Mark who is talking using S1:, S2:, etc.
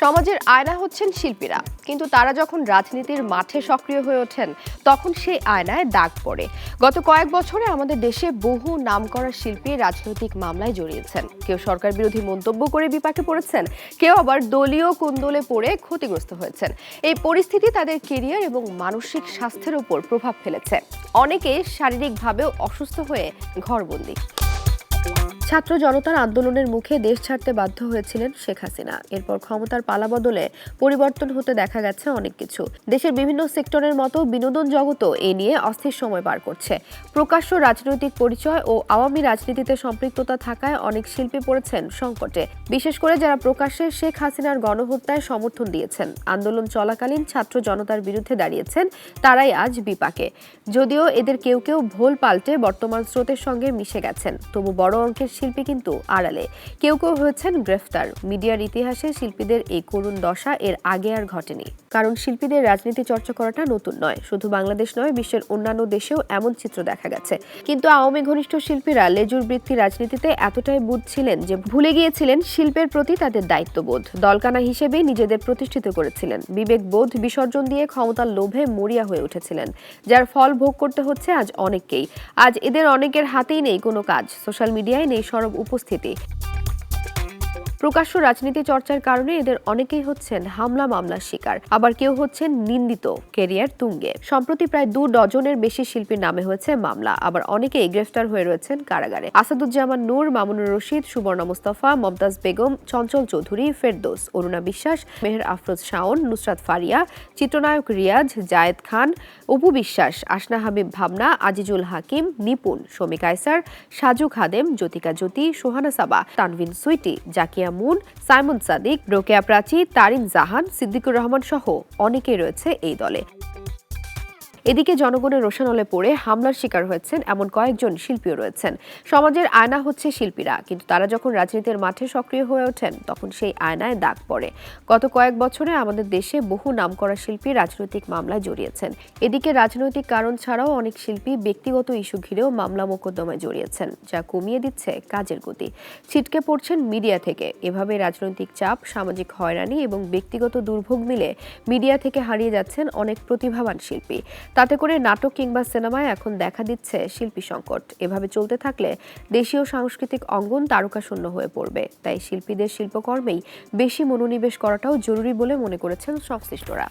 S1: সমাজের আয়না হচ্ছেন শিল্পীরা। কিন্তু তারা যখন রাজনীতির মাঠে সক্রিয় হয়ে ওঠেন, তখন সেই আয়নায় দাগ পড়ে। গত কয়েক বছরে আমাদের দেশে বহু নামকরা শিল্পী রাজনৈতিক মামলায় জড়িয়েছেন। কেউ সরকার বিরোধী মন্তব্য করে বিপাকে পড়েছেন, কেউ আবার দলীয় কুন্দলে পড়ে ক্ষতিগ্রস্ত হয়েছেন। এই পরিস্থিতি তাদের কেরিয়ার এবং মানসিক স্বাস্থ্যের উপর প্রভাব ফেলেছে। অনেকে শারীরিকভাবেও অসুস্থ হয়ে ঘরবন্দি। ছাত্র জনতার আন্দোলনের মুখে দেশ ছাড়তে বাধ্য হয়েছিলেন শেখ হাসিনা। এরপর ক্ষমতার পালাবদলে পরিবর্তন হতে দেখা গেছে অনেক কিছু। দেশের বিভিন্ন সেক্টরের মতো বিনোদন জগতও এ নিয়ে অস্থির সময় পার করছে। প্রকাশ্য রাজনৈতিক পরিচয় ও আওয়ামী রাজনীতিতে সম্পৃক্ততা থাকায় অনেক শিল্পী পড়েছেন সংকটে। বিশেষ করে যারা প্রকাশ্যে শেখ হাসিনার গণহত্যায় সমর্থন দিয়েছেন, আন্দোলন চলাকালীন ছাত্র জনতার বিরুদ্ধে দাঁড়িয়েছেন, তারাই আজ বিপাকে। যদিও এদের কেউ কেউ ভোল পাল্টে বর্তমান স্রোতের সঙ্গে মিশে গেছেন, তবু বড় অঙ্কের শিল্পী কিন্তু আড়ালে। কেউ কেউ হয়েছেন গ্রেফতার। মিডিয়ার ইতিহাসে শিল্পীদের এই করুণ দশা এর আগে আর ঘটেনি। কারণ শিল্পীদের রাজনীতি চর্চা করাটা নতুন নয়। শুধু বাংলাদেশ নয়, বিশ্বের অন্যান্য দেশেও এমন চিত্র দেখা গেছে। কিন্তু আওয়ামী ঘনিষ্ঠ শিল্পীরা লেজুর বৃত্তি রাজনীতিতে এতটাই বুঝছিলেন যে ভুলে গিয়েছিলেন শিল্পের প্রতি তাদের দায়িত্ববোধ। দলকানা হিসেবে নিজেদের প্রতিষ্ঠিত করেছিলেন। বিবেকবোধ বিসর্জন দিয়ে ক্ষমতার লোভে মরিয়া হয়ে উঠেছিলেন, যার ফল ভোগ করতে হচ্ছে আজ অনেককেই। আজ এদের অনেকের হাতেই নেই কোনো কাজ। সোশ্যাল মিডিয়ায় নেই সরব উপস্থিতি। প্রকাশ্য রাজনীতি চর্চার কারণে এদের অনেকেই হচ্ছেন হামলা মামলার শিকার, আবার কেউ হচ্ছেন নিন্দিত কেরিয়ার তুঙ্গে। সম্প্রতি প্রায় দু ডজনের বেশি শিল্পীর নামে হয়েছে মামলা, আবার অনেকেই গ্রেফতার হয়ে রয়েছেন কারাগারে। আসাদুজ্জামান নূর, মামুনুর রশিদ, সুবর্ণা মুস্তফা, মমতাজ বেগম, চঞ্চল চৌধুরী, ফেরদোস, অরুণা বিশ্বাস, মেহের আফরোজ শাওন, নুসরাত ফারিয়া, চিত্রনায়ক রিয়াজ, জায়েদ খান, অপু বিশ্বাস আসনা হাবিব ভাবনা, আজিজুল হাকিম, নিপুণ, শমী কায়সার, সাজু খাদেম, জ্যোতিকা জ্যোতি, সোহানা সাবা, তানভিন সুইটি, জাকিয়া মুন সাইমন সাদিক রোকেয়া প্রাচী তারিন জাহান সিদ্দিকুর রহমান সহ অনেকেই রয়েছে এই দলে। এদিকে জনগণের রোশানলে পড়ে হামলার শিকার হয়েছেন এমন কয়েকজন শিল্পীও রয়েছেন। সমাজের আয়না হচ্ছে শিল্পীরা, কিন্তু তারা যখন রাজনীতির মাঠে সক্রিয় হয়ে ওঠেন, তখন সেই আয়নায় দাগ পড়ে। গত কয়েক বছরে আমাদের দেশে বহু নামকরা শিল্পী রাজনৈতিক মামলায় জড়িয়েছেন। এদিকে রাজনৈতিক কারণ ছাড়াও অনেক শিল্পী ব্যক্তিগত ইস্যু ঘিরেও মামলা মোকদ্দমায় জড়িয়েছেন, যা কমিয়ে দিচ্ছে কাজের গতি। ছিটকে পড়ছেন মিডিয়া থেকে। এভাবে রাজনৈতিক চাপ, সামাজিক হয়রানি এবং ব্যক্তিগত দুর্ভোগ মিলে মিডিয়া থেকে হারিয়ে যাচ্ছেন অনেক প্রতিভাবান শিল্পী। তাতে করে নাটক কিংবা সিনেমায় এখন দেখা দিচ্ছে শিল্পী সংকট। এভাবে চলতে থাকলে দেশীয় সাংস্কৃতিক অঙ্গন তারকাশূন্য হয়ে পড়বে। তাই শিল্পীদের শিল্পকর্মেই বেশি মনোনিবেশ করাটাও জরুরি বলে মনে করেছেন সংশ্লিষ্টরা।